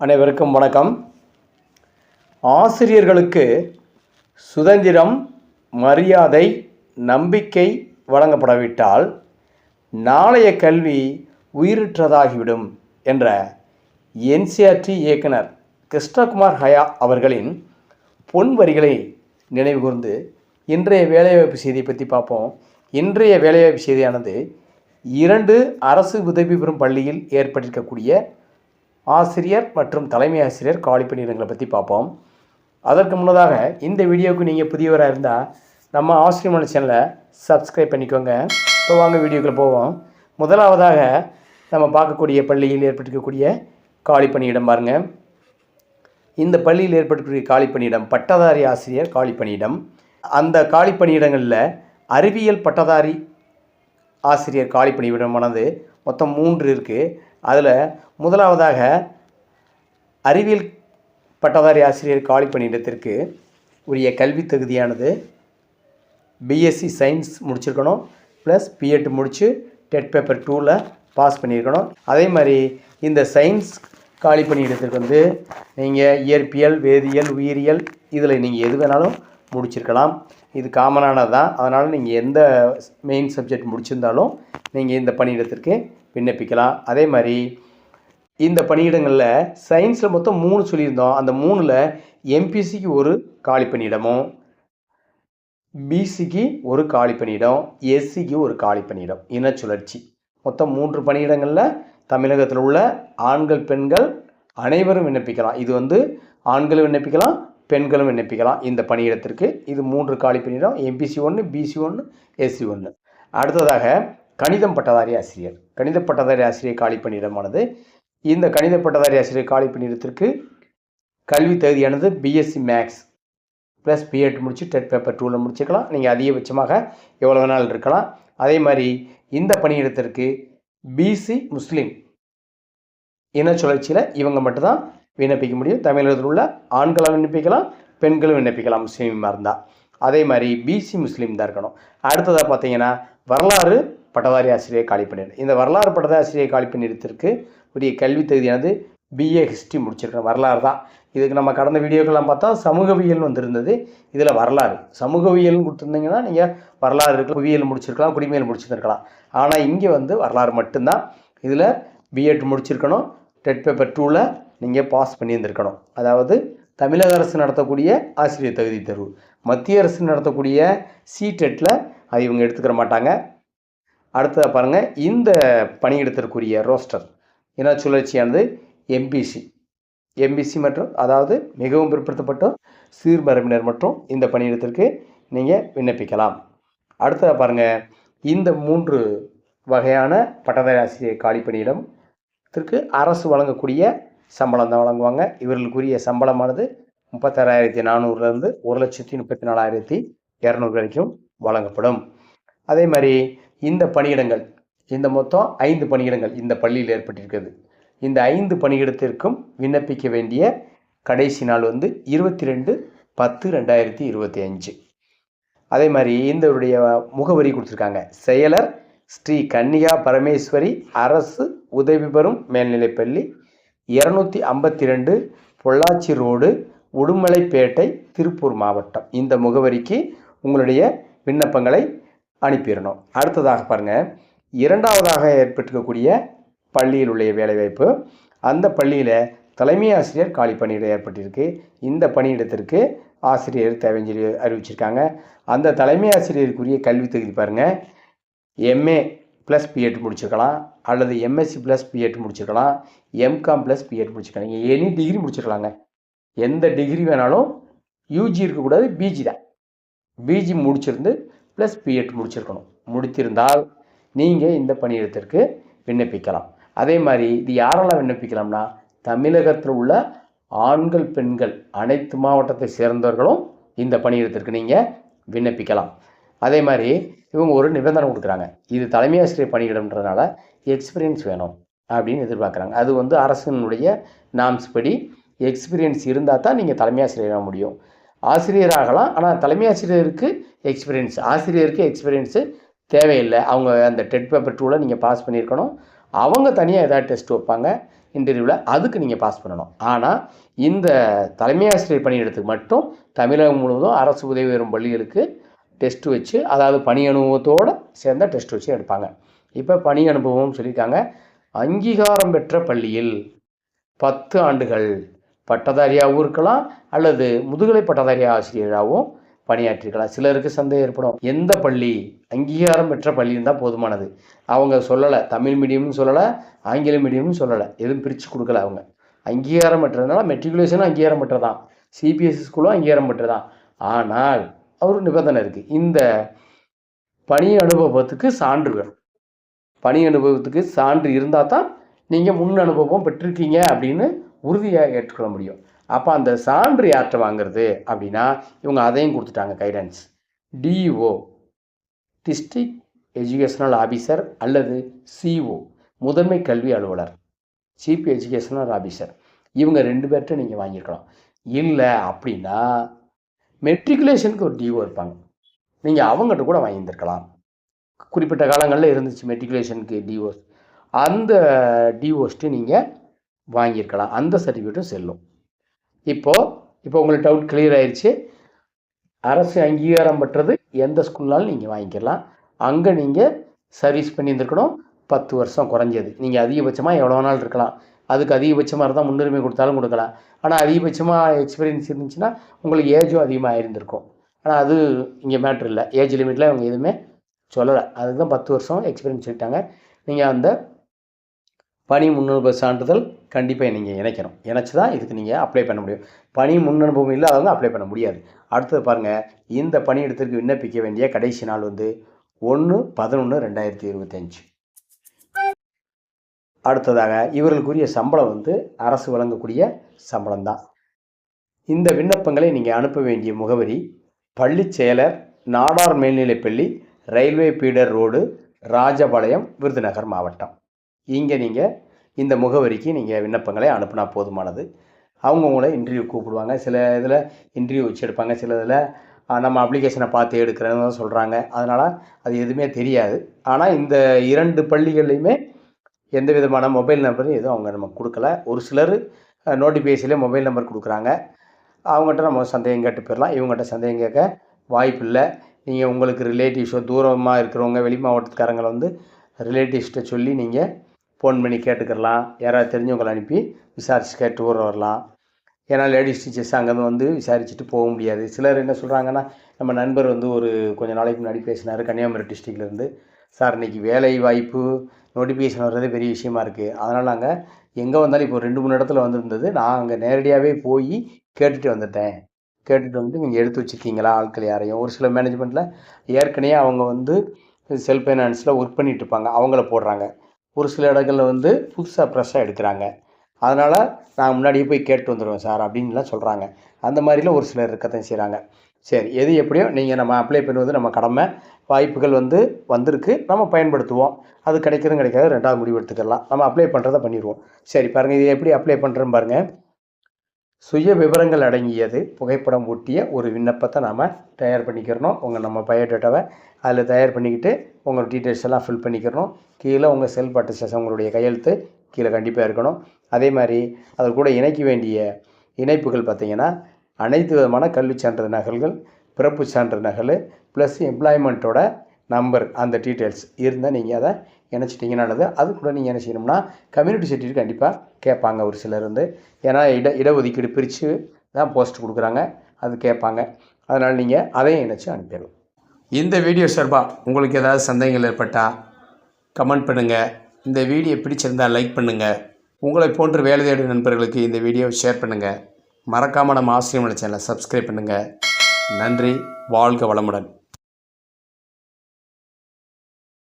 அனைவருக்கும் வணக்கம். ஆசிரியர்களுக்கு சுதந்திரம் மரியாதை நம்பிக்கை வழங்கப்படாவிட்டால் நாளைய கல்வி உயிரற்றதாகிவிடும் என்ற என்சிஆர்டி இயக்குனர் கிருஷ்ணகுமார் ஹயா அவர்களின் பொன் வரிகளை நினைவுகூர்ந்து இன்றைய வேலைவாய்ப்பு செய்தியை பற்றி பார்ப்போம். இன்றைய வேலைவாய்ப்பு செய்தியானது இரண்டு அரசு உதவி பெறும் பள்ளியில் ஏற்பட்டிருக்கக்கூடிய ஆசிரியர் மற்றும் தலைமை ஆசிரியர் காலி பணியிடங்களை பற்றி பார்ப்போம். அதற்கு முன்னதாக இந்த வீடியோவுக்கு நீங்கள் புதியவராக இருந்தால் நம்ம ஆசிரியர் சேனலை சப்ஸ்கிரைப் பண்ணிக்கோங்க. இப்போ வாங்க வீடியோக்குள்ள போவோம். முதலாவதாக நம்ம பார்க்கக்கூடிய பள்ளியில் ஏற்பட்டிருக்கக்கூடிய காலி பணியிடம் பாருங்கள் இந்த பள்ளியில் ஏற்படக்கூடிய காலி பணியிடம் பட்டதாரி ஆசிரியர் காலி பணியிடம். அந்த காலி பணியிடங்களில் அறிவியல் பட்டதாரி ஆசிரியர் காலி பணியிடமானது மொத்தம் மூன்று இருக்குது அதில் முதலாவதாக அறிவியல் பட்டதாரி ஆசிரியர் காலி பணியிடத்திற்கு உரிய கல்வி தகுதியானது பிஎஸ்சி சயின்ஸ் முடிச்சிருக்கணும் ப்ளஸ் பிஎட் முடித்து டெட் பேப்பர் டூவில் பாஸ் பண்ணியிருக்கணும். அதே மாதிரி இந்த சயின்ஸ் காலி பணியிடத்திற்கு வந்து நீங்கள் இயற்பியல் வேதியியல் உயிரியல் இதில் நீங்கள் எது வேணாலும் முடிச்சிருக்கலாம். இது காமனானது தான் அதனால் நீங்கள் எந்த மெயின் சப்ஜெக்ட் முடிச்சிருந்தாலும் நீங்கள் இந்த பணியிடத்திற்கு விண்ணப்பிக்கலாம். அதே மாதிரி இந்த பணியிடங்களில் சயின்ஸில் மொத்தம் மூணு சொல்லியிருந்தோம். அந்த மூணில் எம்பிசிக்கு ஒரு காலி பணியிடமும் பிசிக்கு ஒரு காலி பணியிடம் எஸ்சிக்கு ஒரு காலி பணியிடம். இன சுழற்சி. மொத்தம் மூன்று பணியிடங்களில் தமிழகத்தில் உள்ள ஆண்கள் பெண்கள் அனைவரும் விண்ணப்பிக்கலாம். இது வந்து ஆண்களும் விண்ணப்பிக்கலாம் பெண்களும் விண்ணப்பிக்கலாம் இந்த பணியிடத்திற்கு. இது மூன்று காலி பணியிடம் எம்பிசி ஒன்று பிசி ஒன்று எஸ்சி ஒன்று அடுத்ததாக கணிதம் பட்டதாரி ஆசிரியர். கணித பட்டதாரி ஆசிரியர் காலி பணியிடமானது. இந்த கணித பட்டதாரி ஆசிரியர் காலி பணியிடத்திற்கு கல்வி தகுதியானது பிஎஸ்சி மேக்ஸ் ப்ளஸ் பிஎட் முடிச்சு டெட் பேப்பர் டூவில் முடிச்சுக்கலாம். நீங்கள் அதிகபட்சமாக எவ்வளோ வேணாலும் இருக்கலாம். அதே மாதிரி இந்த பணியிடத்திற்கு பிசி முஸ்லீம் இன சுழற்சியில் இவங்க மட்டும்தான் விண்ணப்பிக்க முடியும். தமிழகத்தில் உள்ள ஆண்களும் விண்ணப்பிக்கலாம் பெண்களும் விண்ணப்பிக்கலாம் முஸ்லீமாக இருந்தால் அதே மாதிரி பிசி முஸ்லீம் தான் இருக்கணும். அடுத்ததாக பார்த்தீங்கன்னா வரலாறு பட்டதாரி ஆசிரியர் காலி பண்ணிடு. இந்த வரலாறு பட்டதாரி ஆசிரியர் காலி பணியிடத்திற்கு உரிய கல்வி தகுதியானது பிஏ ஹிஸ்ட்ரி முடிச்சிருக்கேன் வரலாறு தான். இதுக்கு நம்ம கடந்த வீடியோக்கெல்லாம் பார்த்தா சமூகவியல் வந்திருந்தது. இதில் வரலாறு. சமூகவியல்னு கொடுத்துருந்தீங்கன்னா நீங்கள் வரலாறு இருக்கலாம் புவியியல் முடிச்சிருக்கலாம் குடிமையல் முடிச்சிருக்கலாம் ஆனால் இங்கே வந்து வரலாறு மட்டும்தான். இதில் பிஎட் முடிச்சிருக்கணும். டெட் பேப்பர் டூவில் நீங்கள் பாஸ் பண்ணியிருந்திருக்கணும். அதாவது தமிழக அரசு நடத்தக்கூடிய ஆசிரியர் தகுதி தேர்வு. மத்திய அரசு நடத்தக்கூடிய சிடெட்டில் அது இவங்க எடுத்துக்கிற மாட்டாங்க. அடுத்ததாக பாருங்கள் இந்த பணியிடத்திற்குரிய ரோஸ்டர். இன சுழற்சியானது? எம்பிசி எம்பிசி மற்றும் அதாவது மிகவும் பிற்படுத்தப்பட்ட சீர்மரபினர் மற்றும் இந்த பணியிடத்திற்கு நீங்கள் விண்ணப்பிக்கலாம். அடுத்ததாக பாருங்கள் இந்த மூன்று வகையான பட்டதாரி ஆசிரியர் காலி பணியிடத்திற்கு அரசு வழங்கக்கூடிய சம்பளம் தான் வழங்குவாங்க. இவர்களுக்குரிய சம்பளமானது முப்பத்தாறாயிரத்தி நானூறுலேருந்து ஒரு லட்சத்தி முப்பத்தி நாலாயிரத்தி இரநூறு வரைக்கும் வழங்கப்படும். அதே மாதிரி இந்த பணியிடங்கள் இந்த மொத்தம் ஐந்து பணியிடங்கள் இந்த பள்ளியில் ஏற்பட்டிருக்கிறது. இந்த ஐந்து பணியிடத்திற்கும் விண்ணப்பிக்க வேண்டிய கடைசி நாள் வந்து இருபத்தி ரெண்டு பத்து ரெண்டாயிரத்தி இருபத்தி அஞ்சு. அதே மாதிரி இந்தவருடைய முகவரி கொடுத்துருக்காங்க. செயலர் ஸ்ரீ கன்னிகா பரமேஸ்வரி அரசு உதவி பெறும் மேல்நிலைப்பள்ளி இரநூத்தி ஐம்பத்தி ரெண்டு பொள்ளாச்சி ரோடு உடுமலைப்பேட்டை திருப்பூர் மாவட்டம். இந்த முகவரிக்கு உங்களுடைய விண்ணப்பங்களை அனுப்பிடணும். அடுத்ததாக பாருங்கள் இரண்டாவதாக ஏற்பட்டிருக்கக்கூடிய பள்ளியில் உள்ள வேலைவாய்ப்பு. அந்த பள்ளியில் தலைமை ஆசிரியர் காலி பணியிடம் ஏற்பட்டிருக்கு. இந்த பணியிடத்திற்கு ஆசிரியர் தேவைன்னு சொல்லி அறிவிச்சிருக்காங்க. அந்த தலைமை ஆசிரியருக்குரிய கல்வி தகுதி பாருங்கள் எம்ஏ ப்ளஸ் பிஎட் முடிச்சிருக்கலாம் அல்லது எம்எஸ்சி ப்ளஸ் பிஎட் முடிச்சிருக்கலாம் எம்காம் ப்ளஸ் பிஎட் முடிச்சிருக்கலாம். நீங்கள் எனி டிகிரி முடிச்சிருக்கலாங்க. எந்த டிகிரி வேணாலும் யூஜி இருக்கக்கூடாது பிஜி தான். பிஜி முடிச்சிருந்து ப்ளஸ் பிஎட் முடிச்சிருக்கணும். முடித்திருந்தால் நீங்கள் இந்த பணியிடத்திற்கு விண்ணப்பிக்கலாம். அதே மாதிரி இது யாரெல்லாம் விண்ணப்பிக்கலாம்னா தமிழகத்தில் உள்ள ஆண்கள் பெண்கள் அனைத்து மாவட்டத்தை சேர்ந்தவர்களும் இந்த பணியிடத்திற்கு நீங்கள் விண்ணப்பிக்கலாம். அதே மாதிரி இவங்க ஒரு நிபந்தனை கொடுக்குறாங்க. இது தலைமை ஆசிரியர் பணியிடம்ன்றதுனால எக்ஸ்பீரியன்ஸ் வேணும் அப்படின்னு எதிர்பார்க்குறாங்க. அது வந்து அரசினுடைய நாம்ஸ் படி எக்ஸ்பீரியன்ஸ் இருந்தால் தான் நீங்கள் தலைமை ஆசிரியராக முடியும். ஆசிரியராகலாம் ஆனால் தலைமை ஆசிரியருக்கு எக்ஸ்பீரியன்ஸ் ஆசிரியருக்கு எக்ஸ்பீரியன்ஸு தேவையில்லை. அவங்க அந்த டெட் பேப்பர் டூவில் நீங்கள் பாஸ் பண்ணியிருக்கணும். அவங்க தனியாக ஏதாவது டெஸ்ட் வைப்பாங்க இன்டர்வியூவில் அதுக்கு நீங்கள் பாஸ் பண்ணணும். ஆனால் இந்த தலைமை ஆசிரியர் பணியிடத்துக்கு மட்டும் தமிழகம் முழுவதும் அரசு உதவி பெறும் பள்ளிகளுக்கு டெஸ்ட் வச்சு அதாவது பணி அனுபவத்தோடு சேர்ந்த டெஸ்ட் வச்சு எடுப்பாங்க. இப்போ பணி அனுபவம் சொல்லியிருக்காங்க. அங்கீகாரம் பெற்ற பள்ளியில் பத்து ஆண்டுகள் பட்டதாரியாகவும் இருக்கலாம் அல்லது முதுகலை பட்டதாரி ஆசிரியராகவும் பணியாற்றிருக்கலாம். சிலருக்கு சந்தேகம் ஏற்படும். எந்த பள்ளி அங்கீகாரம் பெற்ற பள்ளி இருந்தால் போதுமானது. அவங்க சொல்லலை. தமிழ் மீடியம்னு சொல்லலை. ஆங்கில மீடியம்னு சொல்லலை. எதுவும் பிரித்து கொடுக்கல அவங்க. அங்கீகாரம் பெற்றதுனால மெட்ரிகுலேஷனும் அங்கீகாரம் பெற்றதான் சிபிஎஸ்சி ஸ்கூலும் அங்கீகாரம் பெற்றதான் ஆனால் ஒரு நிபந்தனை இருக்குது இந்த பணி அனுபவத்துக்கு சான்று வேணும். பணி அனுபவத்துக்கு சான்று இருந்தால் தான் நீங்கள் முன் அனுபவம் பெற்றிருக்கீங்க அப்படின்னு உறுதியாக ஏற்றுக்கொள்ள முடியும். அப்போ அந்த சான்று யார்கிட்ட வாங்குறது அப்படின்னா இவங்க அதையும் கொடுத்துட்டாங்க guidance DO district educational officer அல்லது சிஓ முதன்மை கல்வி அலுவலர். சீஃப் எஜுகேஷனல் ஆஃபீஸர் இவங்க ரெண்டு பேர்கிட்ட நீங்கள் வாங்கியிருக்கலாம். இல்லை அப்படின்னா மெட்ரிகுலேஷனுக்கு ஒரு டிஓ இருப்பாங்க. நீங்கள் அவங்ககிட்ட கூட வாங்கியிருந்திருக்கலாம். குறிப்பிட்ட காலங்களில் இருந்துச்சு மெட்ரிகுலேஷனுக்கு டிஓஸ் அந்த டிஓஸ்ட்டு நீங்கள் வாங்கியிருக்கலாம். அந்த சர்டிஃபிகேட்டும் செல்லும். இப்போது இப்போ உங்களுக்கு டவுட் கிளியர் ஆயிடுச்சு அரசு அங்கீகாரம் பெற்றது எந்த ஸ்கூல்னாலும் நீங்கள் வாங்கிக்கலாம். அங்கே நீங்கள் சர்வீஸ் பண்ணியிருந்துருக்கணும். பத்து வருஷம் குறைஞ்சது. நீங்கள் அதிகபட்சமாக எவ்வளோ நாள் இருக்கலாம். அதுக்கு அதிகபட்சமாக இருந்தால் முன்னுரிமை கொடுத்தாலும் கொடுக்கலாம். ஆனால் அதிகபட்சமாக எக்ஸ்பீரியன்ஸ் இருந்துச்சுன்னா உங்களுக்கு ஏஜும் அதிகமாக இருந்திருக்கும் ஆனால் அது இங்கே மேட்ரு இல்லை. ஏஜ் லிமிட்டில் அவங்க எதுவுமே சொல்லலை. அதுக்கு தான் பத்து வருஷம் எக்ஸ்பீரியன்ஸ் சொல்லிட்டாங்க. நீங்கள் அந்த பணி முன்னனுபவ சான்றிதழ் கண்டிப்பாக நீங்கள் இணைக்கணும். இணைச்சி தான் இதுக்கு நீங்கள் அப்ளை பண்ண முடியும். பணி முன்னனுபவம் இல்லாதவங்க அப்ளை பண்ண முடியாது. அடுத்தது பாருங்கள் இந்த பணியிடத்திற்கு விண்ணப்பிக்க வேண்டிய கடைசி நாள் வந்து ஒன்று பதினொன்று ரெண்டாயிரத்தி இருபத்தஞ்சி. அடுத்ததாக இவர்களுக்குரிய சம்பளம் வந்து அரசு வழங்கக்கூடிய சம்பளம் தான் இந்த விண்ணப்பங்களை நீங்கள் அனுப்ப வேண்டிய முகவரி பள்ளி செயலர் நாடார் மேல்நிலைப்பள்ளி railway feeder road Rajapalayam Virudhunagar மாவட்டம். இங்கே நீங்கள் இந்த முகவரிக்கு நீங்கள் விண்ணப்பங்களை அனுப்புனா போதுமானது. அவங்க உங்களை இன்டர்வியூ கூப்பிடுவாங்க. சில இதில் இன்டர்வியூ வச்சு எடுப்பாங்க. சில இதில் நம்ம அப்ளிகேஷனை பார்த்து எடுக்கிறேன்னு சொல்கிறாங்க அதனால் அது எதுவுமே தெரியாது. ஆனால் இந்த இரண்டு பள்ளிகள்லையுமே எந்த விதமான மொபைல் நம்பரும் எதுவும் அவங்க நமக்கு கொடுக்கல. ஒரு சிலர் நோட்டிஃபிகேஷன்லேயே மொபைல் நம்பர் கொடுக்குறாங்க. அவங்ககிட்ட நம்ம சந்தேகம் கேட்டு போயிடலாம். இவங்ககிட்ட சந்தேகம் கேட்க வாய்ப்பு இல்லை. நீங்கள் உங்களுக்கு ரிலேட்டிவ்ஸோ தூரமாக இருக்கிறவங்க வெளி மாவட்டத்துக்காரங்களை வந்து ரிலேட்டிவ்ஸ்கிட்ட சொல்லி நீங்கள் ஃபோன் பண்ணி கேட்டுக்கிறலாம். யாராவது தெரிஞ்சவங்களை அனுப்பி விசாரிச்சு கேட்டு ஊர் வரலாம். ஏன்னா லேடிஸ் டீச்சர்ஸ் அங்கேருந்து வந்து விசாரிச்சுட்டு போக முடியாது. சிலர் என்ன சொல்கிறாங்கன்னா நம்ம நண்பர் வந்து ஒரு கொஞ்சம் நாளைக்கு முன்னாடி பேசினார். கன்னியாகுமரி டிஸ்ட்ரிக்ட்லேருந்து சார் இன்றைக்கி வேலை வாய்ப்பு நோட்டிஃபிகேஷன் வர்றதே பெரிய விஷயமா இருக்குது அதனால் நாங்கள் எங்கே வந்தாலும் இப்போ ரெண்டு மூணு இடத்துல வந்திருந்தது. நான் அங்கே நேரடியாகவே போய் கேட்டுட்டு வந்துட்டேன். கேட்டுட்டு வந்து நீங்கள் எடுத்து வச்சுருக்கீங்களா? ஆட்கள் யாரையும்? ஒரு சில மேனேஜ்மெண்ட்டில் ஏற்கனவே அவங்க வந்து செல்ஃப் ஃபைனான்ஸில் ஒர்க் பண்ணிட்டு இருப்பாங்க. அவங்கள போடுறாங்க. ஒரு சில இடங்களில் வந்து புதுசாக ஃப்ரெஷ்ஷாக எடுக்கிறாங்க. அதனால் நான் முன்னாடியே போய் கேட்டு வந்துடுவேன் சார் அப்படின்லாம் சொல்கிறாங்க அந்த மாதிரிலாம் ஒரு சிலர் இருக்கத்தான் செய்கிறாங்க சரி எது எப்படியோ நீங்கள் நம்ம அப்ளை பண்ணுவது நம்ம கடமை. வாய்ப்புகள் வந்து வந்திருக்கு. நம்ம பயன்படுத்துவோம். அது கிடைக்கிறதும் கிடைக்காது. ரெண்டாவது முடிவு எடுத்துக்கலாம். நம்ம அப்ளை பண்ணுறதை பண்ணிடுவோம். சரி பாருங்கள் இது எப்படி அப்ளை பண்ணுறேன்னு பாருங்கள் சுய விவரங்கள் அடங்கியது புகைப்படம் ஒட்டிய ஒரு விண்ணப்பத்தை நாம் தயார் பண்ணிக்கிறணும். உங்கள் நம்ம பயோடேட்டாவை அதில் தயார் பண்ணிக்கிட்டு உங்கள் டீட்டெயில்ஸ் எல்லாம் ஃபில் பண்ணிக்கிறணும். கீழே உங்கள் செல்ஃப் அட்டஸ்டேஷன் உங்களுடைய கையெழுத்து கீழே கண்டிப்பாக இருக்கணும். அதே மாதிரி அது கூட இணைக்க வேண்டிய இணைப்புகள் பார்த்திங்கன்னா அனைத்து விதமான கல்வி சான்றிதழ் நகல்கள் பிறப்பு சான்றிதழ் நகல் ப்ளஸ் எம்ப்ளாய்மெண்ட்டோட நம்பர் அந்த டீட்டெயில்ஸ் இருந்தால் நீங்கள் அதை இணைச்சிட்டிங்கன்னா நல்லது அது கூட நீங்கள் என்ன செய்யணும்னா கம்யூனிட்டி சர்டிஃபிகேட் கண்டிப்பாக கேட்பாங்க ஒரு சிலர் வந்து. ஏன்னா இட இடஒதுக்கீடு பிரித்து தான் போஸ்ட் கொடுக்குறாங்க அது கேட்பாங்க. அதனால் நீங்கள் அதையும் இணைச்சி அனுப்பிடலாம். இந்த வீடியோ சார்பாக உங்களுக்கு ஏதாவது சந்தேகங்கள் ஏற்பட்டால் கமெண்ட் பண்ணுங்கள் இந்த வீடியோ பிடிச்சிருந்தால் லைக் பண்ணுங்கள் உங்களை போன்ற வேலை தேடும் நண்பர்களுக்கு இந்த வீடியோவை ஷேர் பண்ணுங்கள் மறக்காமல் நம்ம ஆசிரியர் சேனலை சப்ஸ்கிரைப் பண்ணுங்கள் நன்றி வாழ்க வளமுடன்.